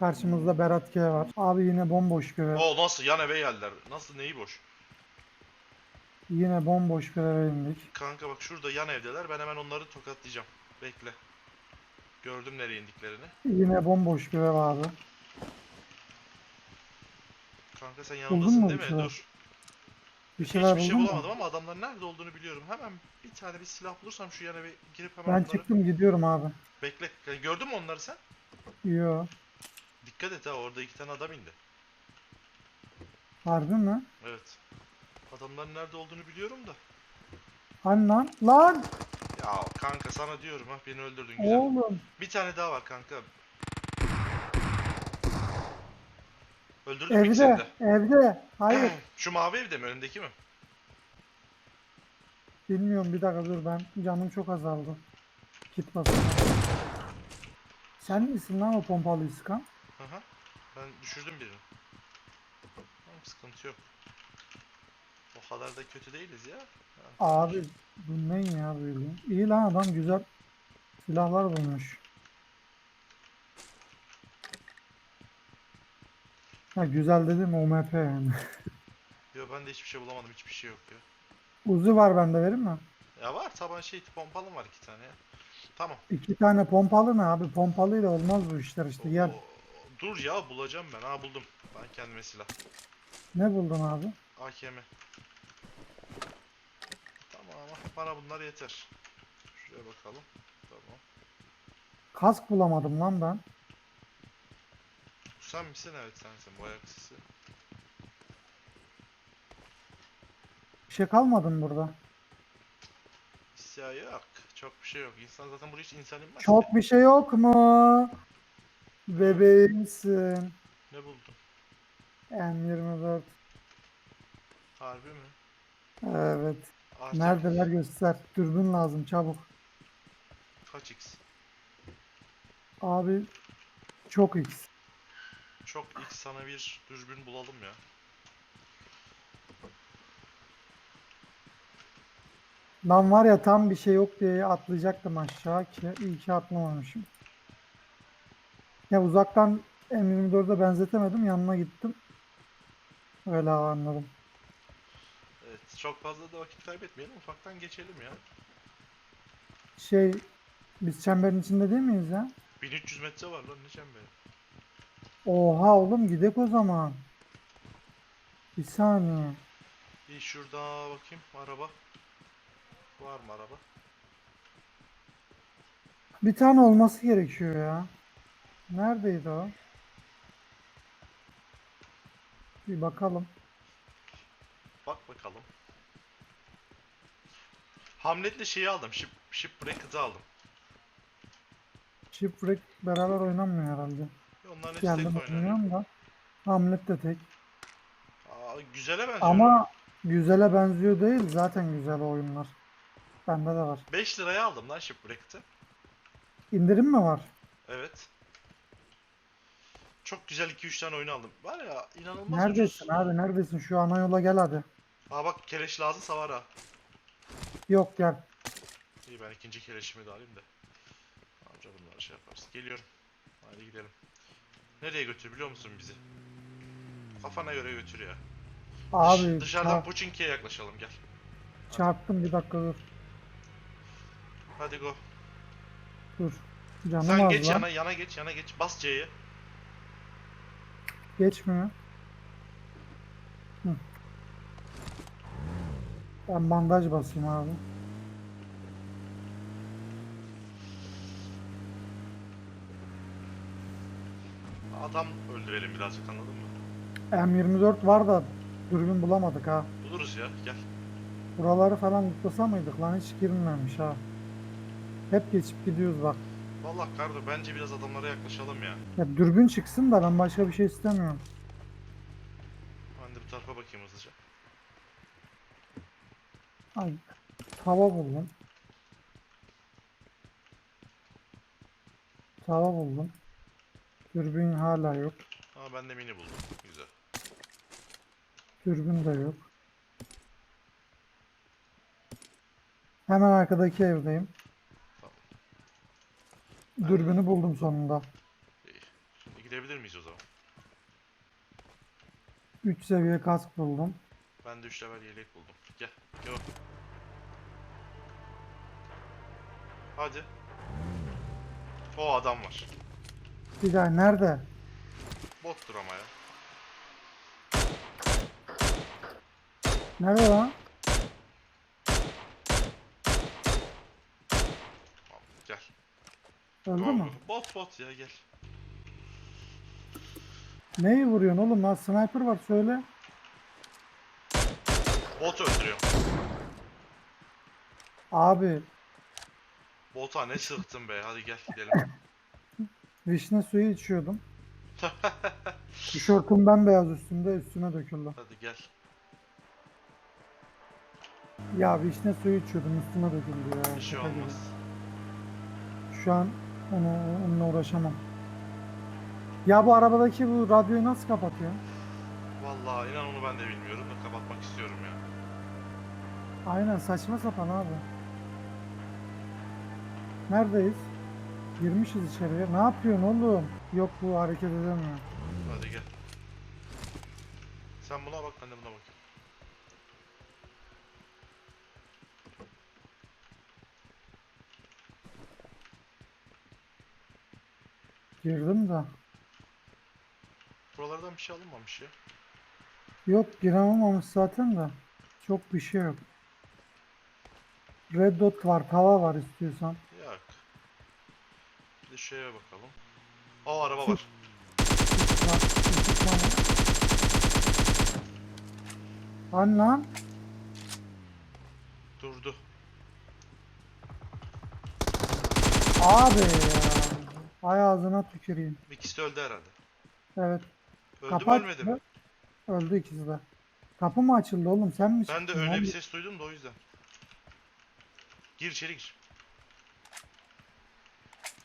Karşımızda Berat K var. Abi yine bomboş görev. O nasıl yan eve geldiler. Nasıl neyi boş? Yine bomboş göreve indik. Kanka bak şurada yan evdeler. Ben hemen onları tokatlayacağım. Bekle. Gördüm nereye indiklerini. Yine bomboş görev abi. Kanka sen mu değil bir mi? şeyler? Dur. Bir şeyler Hiçbir şey bulamadım ama adamların nerede olduğunu biliyorum. Hemen bir tane bir silah bulursam şu yan eve girip hemen Ben onları... çıktım gidiyorum abi. Bekle. Gördün mü onları sen? Yo. Dikkat et ha orada iki tane adam indi. Harbi mi? Evet. Adamların nerede olduğunu biliyorum da. Hani lan? Lan! Ya kanka sana diyorum ha beni öldürdün güzel. Oğlum. Bir tane daha var kanka. Öldürdün mü ikisini Evde. de? Evde. Hayır. Şu mavi evde mi? Önündeki mi? Bilmiyorum bir dakika dur ben. Canım çok azaldı. Kit basın. Sen misin lan o pompalı sıkan? Hı. Ben düşürdüm birini. Tamam sıkıntı yok. O kadar da kötü değiliz ya. Ha. Abi bu ne ya böyle? İyi lan adam güzel silahlar bulmuş. Ha güzel dedim OMP yani. Yo ben de hiçbir şey bulamadım. Hiçbir şey yok ya. Uzi var bende verir mi? Ya var taban şey pompalım var iki tane ya. Tamam. İki tane pompalı ne abi? Pompalıyla olmaz bu işler işte. O- Dur ya bulacağım ben. Ha buldum. Ben kendime silah. Ne buldun abi? AKM. Tamam bana bunlar yeter. Şuraya bakalım. Tamam. Kask bulamadım lan ben. Sen misin? Evet sensin. Bu ayak sesi. Bir şey kalmadı mı burada? İsya yok. Çok bir şey yok. İnsan zaten buraya hiç insan inmez. Çok bir şey yok mu? Bebeğimsin. Ne buldun? M24. Harbi mi? Evet. AK Neredeler göster. Dürbün lazım çabuk. Kaç x? Abi çok X. Çok x sana bir dürbün bulalım ya. Lan var ya tam bir şey yok diye atlayacaktım aşağı ki iyi ki atlamamışım. Ya uzaktan M24'e benzetemedim yanına gittim. Öyle anladım. Evet. Çok fazla da vakit kaybetmeyelim. Ufaktan geçelim ya. Şey biz çemberin içinde değil miyiz ya? 1300 metre var lan ne çemberi. Oha oğlum gidek o zaman. Bir saniye. Bir şurada bakayım araba. Var mı araba? Bir tane olması gerekiyor ya. Neredeydi o? Bir bakalım. Bak bakalım. Hamlet'le şeyi aldım. Ship, Shipwrecked'ı aldım. Shipwreck beraber oynanmıyor herhalde. Onların hepsi tek Geldim oynanıyor. oynuyorum da. Hamlet de tek. Aa, güzele benziyor. Ama güzele benziyor değil. Zaten güzel oyunlar. Bende de var. 5 liraya aldım lan Shipwrecked'ı. İndirim mi var? Evet. Çok güzel 2-3 tane oyun aldım. Var ya inanılmaz Neredesin ucuz. abi? Neredesin? Şu ana yola gel hadi. Aa bak keleş lazımsa var ha. Yok gel. İyi ben ikinci keleşimi de alayım da. Amca bunları şey yaparız. Geliyorum. Hadi gidelim. Nereye götür biliyor musun bizi? Kafana göre götür ya. Dış- Abi dışarıdan çarp- Pochinki'ye yaklaşalım gel. çarptım bir dakika dur. Hadi go. Dur. Canım Sen az geç lan. yana yana geç yana geç. Bas C'ye. Geçmiyor. Hı. Ben bandaj basayım abi. Adam öldürelim birazcık anladın mı? M24 var da dürbün bulamadık ha. Buluruz ya gel. Buraları falan tutlasa mıydık lan hiç girilmemiş ha. Hep geçip gidiyoruz bak. Vallahi Kardo bence biraz adamlara yaklaşalım ya. Ya dürbün çıksın da ben başka bir şey istemiyorum. Ben de bu tarafa bakayım hızlıca. Ay tava buldum. Tava buldum. Dürbün hala yok. Ama ben de mini buldum. Güzel. Dürbün de yok. Hemen arkadaki evdeyim. Dürbünü buldum sonunda. Şimdi Gidebilir miyiz o zaman? 3 seviye kask buldum. Ben de 3 level yelek buldum. Gel. Gel. bak. Hadi. O adam var. Bir daha nerede? Bottur ama ya. Nerede lan? Tamam, gel. Öldü mü? Bot bot ya gel. Neyi vuruyorsun oğlum lan? Sniper var söyle. Bot öldürüyor. Abi Bota ne sıktın be. Hadi gel gidelim. vişne suyu içiyordum. Tişörtüm bembeyaz üstünde üstüme döküldü. Hadi gel. Ya vişne suyu içiyordum üstüme döküldü ya. Bir şey şaka gibi. olmaz. Şu an onu, onunla uğraşamam. Ya bu arabadaki bu radyoyu nasıl kapatıyor? Vallahi inan onu ben de bilmiyorum da kapatmak istiyorum ya. Aynen saçma sapan abi. Neredeyiz? Girmişiz içeriye. Ne yapıyorsun oğlum? Yok bu hareket edemiyor. Hadi gel. Sen buna bak ben de buna bakayım. Girdim de. Buralardan bir şey alınmamış ya. Yok girememiş zaten de. Çok bir şey yok. Red dot var, tava var istiyorsan. Yok. Bir de şeye bakalım. Aa araba var. İki tane. Hani lan? Durdu. Abi ya. Ay ağzına tüküreyim. İkisi öldü herhalde. Evet. Öldü Kapı mü ölmedi mi? açıldı. Öldü ikisi de. Kapı mı açıldı oğlum sen mi Ben de çıktın öyle bir ses duydum da o yüzden. Gir içeri gir.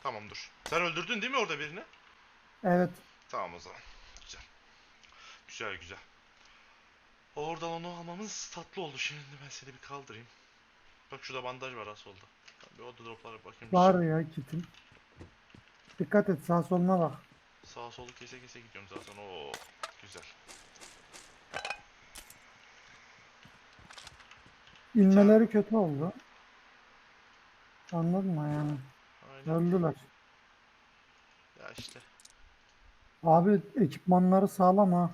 Tamam dur. Sen öldürdün değil mi orada birini? Evet. Tamam o zaman. Güzel. Güzel güzel. Oradan onu almamız tatlı oldu. Şimdi ben seni bir kaldırayım. Bak şurada bandaj var oldu. Ben bir orada droplara bakayım. Var ya kitim. Dikkat et sağ soluna bak. Sağa solu kese kese gidiyorum zaten. Oo güzel. İnmeleri kötü oldu. Anladın mı yani? Aynen. Öldüler. Ya işte. Abi ekipmanları sağlam ha.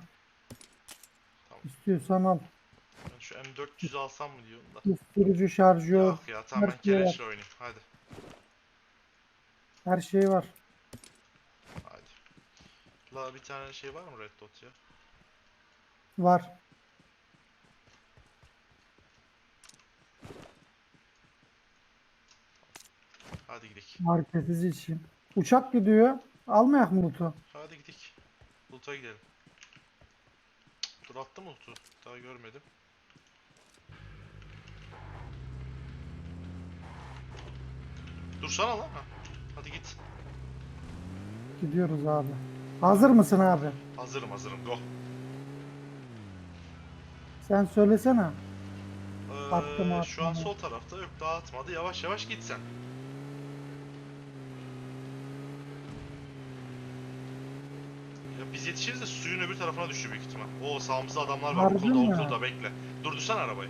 Tamam. İstiyorsan al. Ben şu M400 alsam mı diyorum da. Susturucu, şarjör, Yok ya tamam ben şey var. keleşle oynayayım. Hadi. her şey var. La bir tane şey var mı Red Dot ya? Var. Hadi gidelim. Marketici için. Uçak gidiyor. Almayak mı loot'u? Hadi gidelim. Loot'a gidelim. Dur attı mı loot'u? Daha görmedim. Dursana lan. Ha. Hadi git. Gidiyoruz abi. Hazır mısın abi? Hazırım hazırım. Go. Sen söylesene. Ee, Attım, şu an sol tarafta yok daha atmadı. Yavaş yavaş git sen. Ya biz yetişiriz de suyun öbür tarafına düşüyor büyük ihtimal. Oo sağımızda adamlar var Harbi okulda mi? okulda bekle. Durdursana arabayı.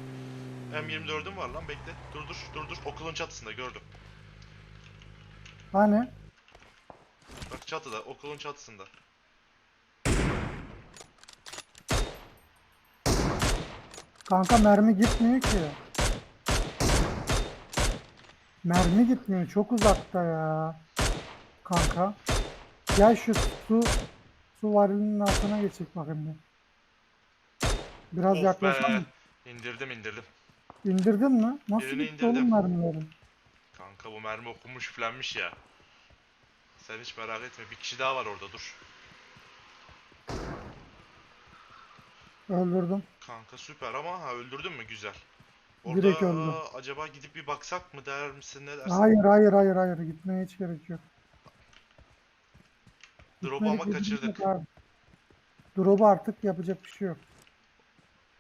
M24'üm var lan bekle. Dur dur dur dur okulun çatısında gördüm. Hani? Çatıda okulun çatısında. Kanka mermi gitmiyor ki. Mermi gitmiyor. Çok uzakta ya. Kanka. Gel şu su su varilinin altına geçecek bakayım bir. Biraz Of yaklaşalım. be. İndirdim indirdim. İndirdin mi? Nasıl Birini gitti oğlum indirdim. mermilerin? Kanka bu mermi okunmuş üflenmiş ya. Sen hiç merak etme bir kişi daha var orada dur. Öldürdüm. Kanka süper ama ha öldürdün mü güzel. Direkt Orada öldü. acaba gidip bir baksak mı der misin ne dersin? Hayır hayır hayır hayır. Gitmeye hiç gerek yok. Drop Gitmelik ama kaçırdık. Drop'u artık yapacak bir şey yok.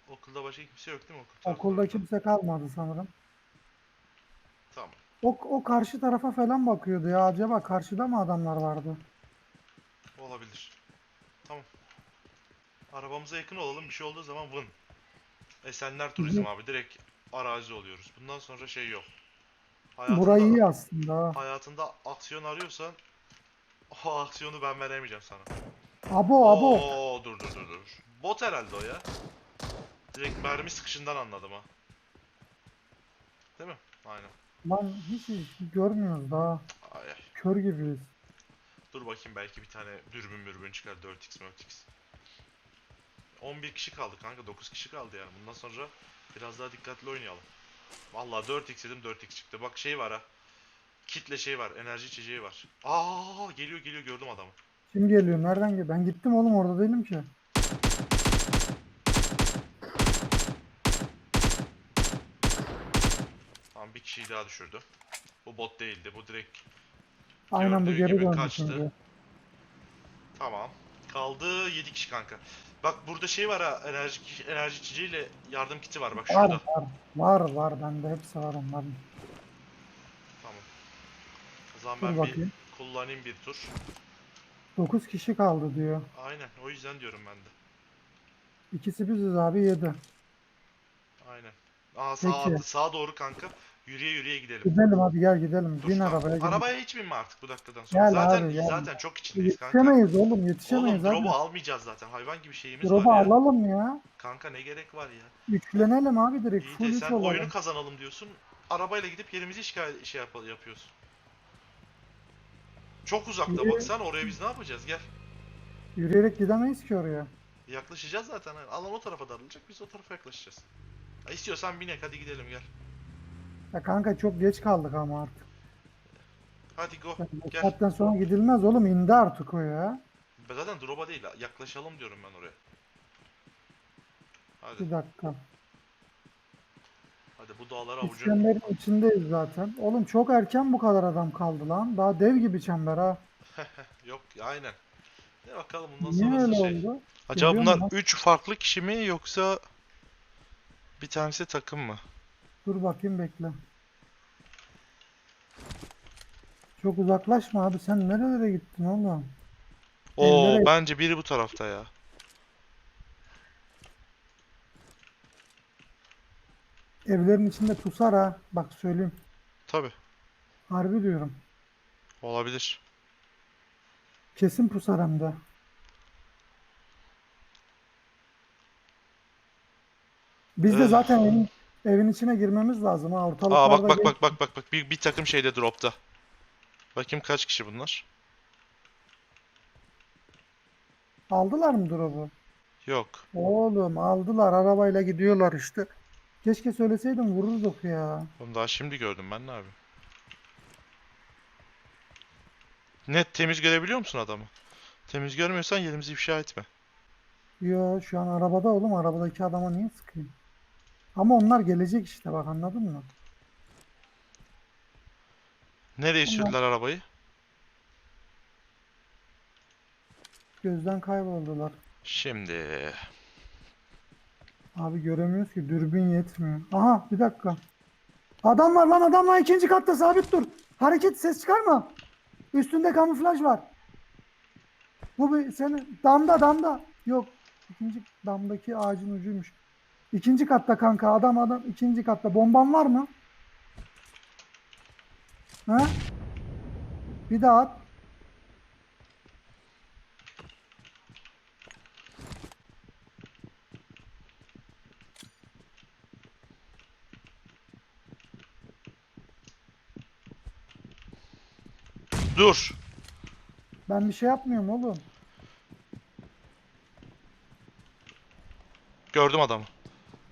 Okulda başka kimse yok değil mi okul Okulda kimse kalmadı sanırım. Tamam. O, o karşı tarafa falan bakıyordu ya. Acaba karşıda mı adamlar vardı? Olabilir. Tamam. Arabamıza yakın olalım. Bir şey olduğu zaman vın. Esenler Turizm abi. Direkt arazi oluyoruz. Bundan sonra şey yok. Burayı iyi aslında. ha. hayatında aksiyon arıyorsan o aksiyonu ben veremeyeceğim sana. Abo abo. Oo, dur dur dur dur. Bot herhalde o ya. Direkt mermi sıkışından anladım ha. Değil mi? Aynen. Lan hiç, hiç görmüyoruz daha. Ay ay. Kör gibiyiz. Dur bakayım belki bir tane dürbün mürbün çıkar 4x 4x. 11 kişi kaldı kanka 9 kişi kaldı yani. Bundan sonra biraz daha dikkatli oynayalım. Vallahi 4x dedim 4x çıktı. Bak şey var ha. Kitle şey var. Enerji içeceği var. Aa geliyor geliyor gördüm adamı. Kim geliyor? Nereden geliyor? Ben gittim oğlum orada değilim ki. Tamam bir kişiyi daha düşürdü. Bu bot değildi. Bu direkt Aynen bu Gördüğü geri gibi döndü kaçtı. şimdi. Tamam. Kaldı 7 kişi kanka. Bak burada şey var ha enerji enerji içeceğiyle yardım kiti var bak Var şurada. var. Var var bende hepsi var onların. Tamam. O zaman Dur ben bakayım. bir kullanayım bir tur. 9 kişi kaldı diyor. Aynen o yüzden diyorum ben de. İkisi biziz abi 7. Aynen. Aa sağ, Peki. sağa doğru kanka. Yürüye yürüye gidelim. Gidelim hadi gel gidelim. Dur Bin kanka. arabaya gidelim. Arabaya hiç binme artık bu dakikadan sonra. Gel zaten abi, gel. zaten çok içindeyiz kanka. Yetişemeyiz oğlum Oğlum yetişemeyiz drop'u abi. almayacağız zaten. Hayvan gibi şeyimiz Drop'u var ya. alalım ya. Kanka ne gerek var ya. Üçlenelim abi direkt. İyi de sen olalım. oyunu kazanalım diyorsun. Arabayla gidip yerimizi şikayet şey yap yapıyorsun. Çok uzakta Yürü. baksana oraya biz ne yapacağız? Gel. Yürüyerek gidemeyiz ki oraya. Yaklaşacağız zaten. Alan o tarafa darılacak. Biz o tarafa yaklaşacağız. İstiyorsan binek hadi gidelim gel. Ya kanka çok geç kaldık ama artık. Hadi go. Yani bu Gel. saatten sonra gidilmez oğlum indi artık o ya. Ben Zaten drop'a değil. Yaklaşalım diyorum ben oraya. Hadi. Bir dakika. Hadi bu dağlara avucun. Çemberin içindeyiz zaten. Oğlum çok erken bu kadar adam kaldı lan. Daha dev gibi çember ha. Yok aynen. Ne bakalım bundan Niye öyle sonrası şey. oldu? Acaba Geliyor bunlar lan? 3 farklı kişi mi yoksa bir tanesi takım mı? Dur bakayım bekle. Çok uzaklaşma abi. Sen nerelere gittin oğlum? Oo Evlere- bence biri bu tarafta ya. Evlerin içinde pusar ha. Bak söyleyeyim. Tabi. Harbi diyorum. Olabilir. Kesin pusar hem de. Biz de zaten evin, içine girmemiz lazım ha. Aa Ortalıklarda bak bak geç- bak bak bak bak bir, bir takım şeyde dropta. Bakayım kaç kişi bunlar? Aldılar mı drop'u? Yok. Oğlum aldılar. Arabayla gidiyorlar işte. Keşke söyleseydim vururduk ya. Onu daha şimdi gördüm ben ne abi? Net temiz görebiliyor musun adamı? Temiz görmüyorsan yerimizi ifşa etme. Yo şu an arabada oğlum. Arabadaki adama niye sıkayım? Ama onlar gelecek işte bak anladın mı? Nereye sürdüler arabayı? Gözden kayboldular. Şimdi. Abi göremiyoruz ki dürbün yetmiyor. Aha bir dakika. Adam var lan adam var ikinci katta sabit dur. Hareket ses çıkarma. Üstünde kamuflaj var. Bu bir senin damda damda. Yok ikinci damdaki ağacın ucuymuş. İkinci katta kanka adam adam ikinci katta. Bomban var mı? Ha? Bir daha at. Dur. Ben bir şey yapmıyorum oğlum. Gördüm adamı.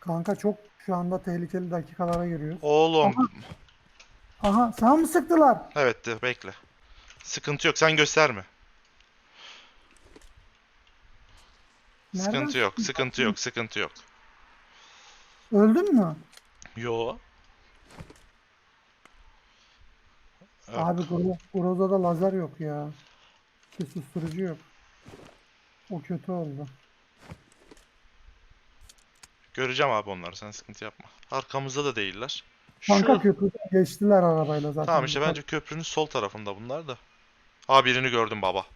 Kanka çok şu anda tehlikeli dakikalara giriyoruz. Oğlum. Aha sana mı sıktılar? Evet de bekle. Sıkıntı yok sen gösterme. Nereden Sıkıntı yok, sıktın? sıkıntı yok, sıkıntı yok. Öldün mü? Yo. Yok. Abi Gro- Groza'da lazer yok ya. Bir susturucu yok. O kötü oldu. Göreceğim abi onları sen sıkıntı yapma. Arkamızda da değiller. Kanka Şu... köprüden geçtiler arabayla zaten. Tamam işte bence köprünün sol tarafında bunlar da. Aa birini gördüm baba.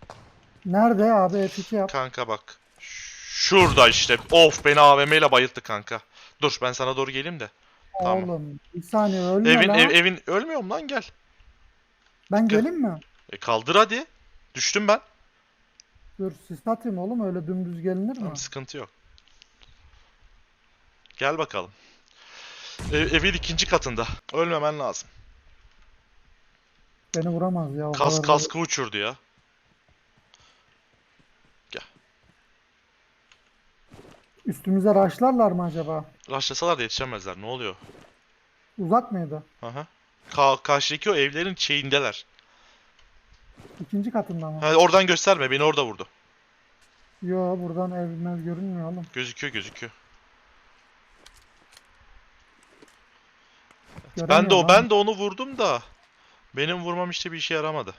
Nerede abi F2 yap. Kanka bak. Şurada işte. Of beni AVM ile bayılttı kanka. Dur ben sana doğru geleyim de. tamam. Oğlum bir saniye ölme Evin lan. ev, evin ölmüyorum lan gel. ben gel. geleyim mi? E kaldır hadi. Düştüm ben. Dur sis atayım oğlum öyle dümdüz gelinir mi? Tamam sıkıntı yok. Gel bakalım. Ev, evin ikinci katında. Ölmemen lazım. Beni vuramaz ya. o Kas kadar da- kaskı uçurdu ya. Üstümüze raşlarlar mı acaba? Raşlasalar da yetişemezler. Ne oluyor? Uzak mıydı? Aha. Ka karşıdaki o evlerin şeyindeler. İkinci katında mı? Ha, oradan gösterme. Beni orada vurdu. Yo buradan ev mev görünmüyor oğlum. Gözüküyor gözüküyor. Ben de o ben de onu vurdum da benim vurmam işte bir işe yaramadı.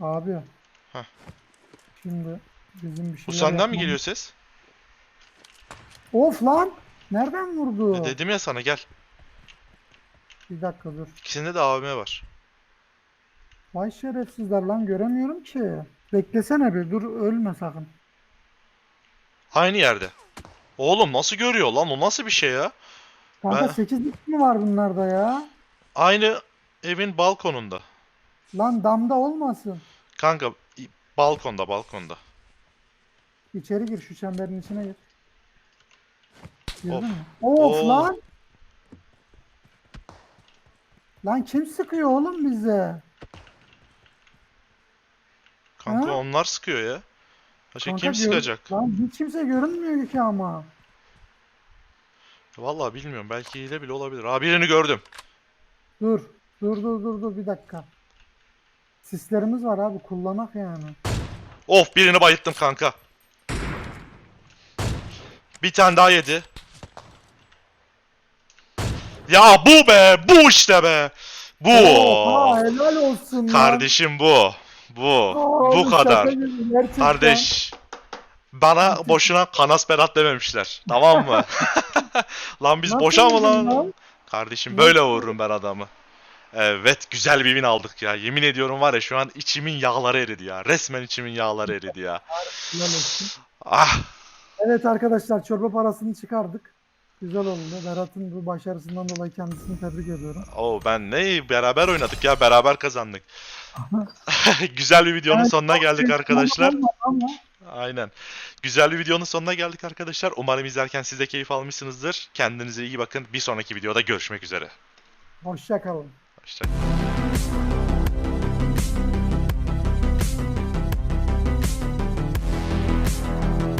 Abi. Heh. Şimdi bizim bir Bu şeyler senden mi geliyor ses? Of lan! Nereden vurdu? E, dedim ya sana gel. Bir dakika dur. İkisinde de AVM var. Vay şerefsizler lan göremiyorum ki. Beklesene bir dur ölme sakın. Aynı yerde. Oğlum nasıl görüyor lan? O nasıl bir şey ya? Kanka Ben- 8 mi var bunlarda ya? Aynı evin balkonunda. Lan damda olmasın. Kanka i- balkonda balkonda. İçeri gir şu çemberin içine gir. Girdin Of. mi? Of Oo. lan! Lan kim sıkıyor oğlum bize? Kanka Ha? onlar sıkıyor ya. Başka Kanka kim gör- sıkacak? Lan hiç kimse görünmüyor ki ama. Vallahi bilmiyorum. Belki hile bile olabilir. Aa birini gördüm. Dur. Dur dur dur dur bir dakika. Sislerimiz var abi kullanak yani. Of birini bayılttım kanka. Bir tane daha yedi. Ya bu be, bu işte be. Bu. Oha helal olsun lan. Kardeşim bu. Bu. Aa, bu kadar. Kardeş. Bana boşuna Kanas Berat dememişler. Tamam mı? lan biz boşa mı lan? lan? Kardeşim böyle vururum ben adamı. Evet güzel bir win aldık ya. Yemin ediyorum var ya şu an içimin yağları eridi ya. Resmen içimin yağları eridi ya. Ah Evet arkadaşlar çorba parasını çıkardık. Güzel oldu. Berat'ın bu başarısından dolayı kendisini tebrik ediyorum. o ben ne beraber oynadık ya beraber kazandık. güzel bir videonun Evet, sonuna geldik arkadaşlar. Ama Aynen. Güzel bir videonun sonuna geldik arkadaşlar. Umarım izlerken siz de keyif almışsınızdır. Kendinize iyi bakın. Bir sonraki videoda görüşmek üzere. Hoşça kalın. Hoşçakalın.